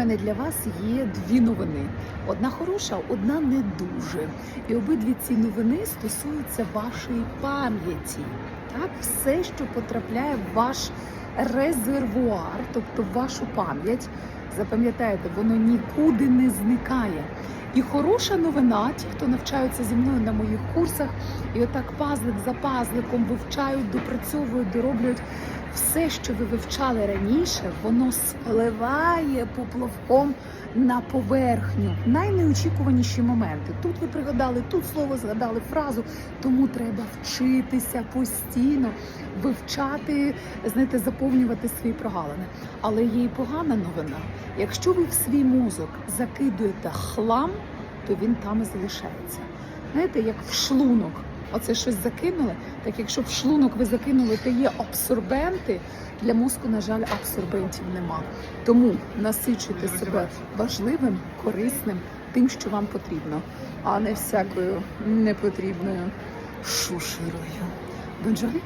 мене для вас є дві новини: одна хороша, одна не дуже. І обидві ці новини стосуються вашої пам'яті. Так, все, що потрапляє в ваш резервуар, тобто в вашу пам'ять, запам'ятаєте, воно нікуди не зникає. І хороша новина, ті, хто навчаються зі мною на моїх курсах, і отак пазлик за пазликом вивчають, допрацьовують, дороблюють все, що ви вивчали раніше, воно спливає поплавком на поверхню. Найнеочікуваніші моменти. Тут ви пригадали, тут слово згадали фразу, тому треба вчитися постійно, вивчати, знаєте, заповнювати свої прогалини. Але є і погана новина. Якщо ви в свій мозок закидуєте хлам, то він там і залишається. Знаєте, як в шлунок. Оце щось закинули. Так якщо в шлунок ви закинули, то є абсорбенти. Для мозку, на жаль, абсорбентів нема. Тому насичуйте себе важливим, корисним, тим, що вам потрібно, а не всякою непотрібною шушерою. Бонжорі!